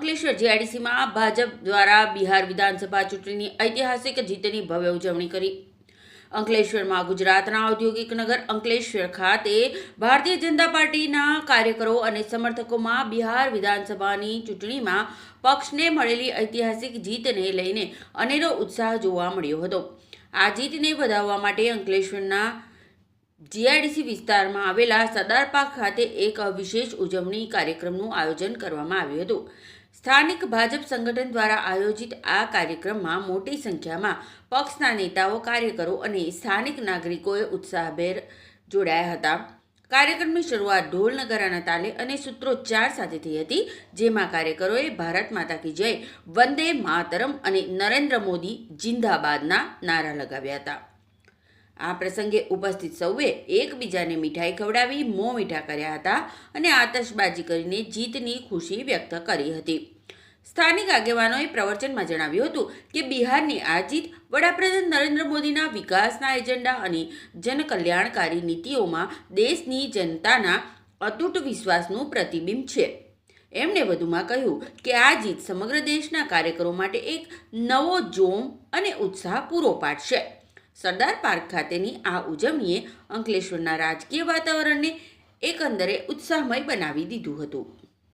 અંકલેશ્વર જીઆઈડીસીમાં ભાજપ દ્વારા બિહાર વિધાનસભા ચૂંટણીની ઐતિહાસિક જીતની ભવ્ય ઉજવણી કરી. અંકલેશ્વરમાં ગુજરાતના ઔદ્યોગિક નગર અંકલેશ્વર ખાતે ભારતીય જનતા પાર્ટીના કાર્યકરો અને સમર્થકોમાં બિહાર વિધાનસભાની ચૂંટણીમાં પક્ષને મળેલી ઐતિહાસિક જીતને લઈને અનેરો ઉત્સાહ જોવા મળ્યો હતો. આ જીતને વધાવવા માટે અંકલેશ્વરના જીઆઈડીસી વિસ્તારમાં આવેલા સરદાર પાર્ક ખાતે એક વિશેષ ઉજવણી કાર્યક્રમનું આયોજન કરવામાં આવ્યું હતું. સ્થાનિક ભાજપ સંગઠન દ્વારા આયોજિત આ કાર્યક્રમમાં મોટી સંખ્યામાં પક્ષના નેતાઓ, કાર્યકરો અને સ્થાનિક નાગરિકોએ ઉત્સાહભેર જોડાયા હતા. કાર્યક્રમની શરૂઆત ઢોલ નગારાના તાલે અને સૂત્રોચ્ચાર સાથે થઈ હતી, જેમાં કાર્યકરોએ ભારત માતા કી જય, વંદે માતરમ અને નરેન્દ્ર મોદી જિંદાબાદના નારા લગાવ્યા હતા. આ પ્રસંગે ઉપસ્થિત સૌએ એકબીજાને મીઠાઈ ખવડાવી મોં મીઠા કર્યા હતા અને આતશબાજી કરીને જીતની ખુશી વ્યક્ત કરી હતી. સ્થાનિક આગેવાનોએ પ્રવચનમાં જણાવ્યું હતું કે બિહારની આ જીત વડાપ્રધાન નરેન્દ્ર મોદીના વિકાસના એજન્ડા અને જનકલ્યાણકારી નીતિઓમાં દેશની જનતાના અતૂટ વિશ્વાસનું પ્રતિબિંબ છે. એમણે વધુમાં કહ્યું કે આ જીત સમગ્ર દેશના કાર્યકરો માટે એક નવો જોમ અને ઉત્સાહ પૂરો પાડશે. સરદાર પાર્ક ખાતેની આ ઉજવણીએ અંકલેશ્વરના રાજકીય વાતાવરણને એકંદરે ઉત્સાહમય બનાવી દીધું હતું.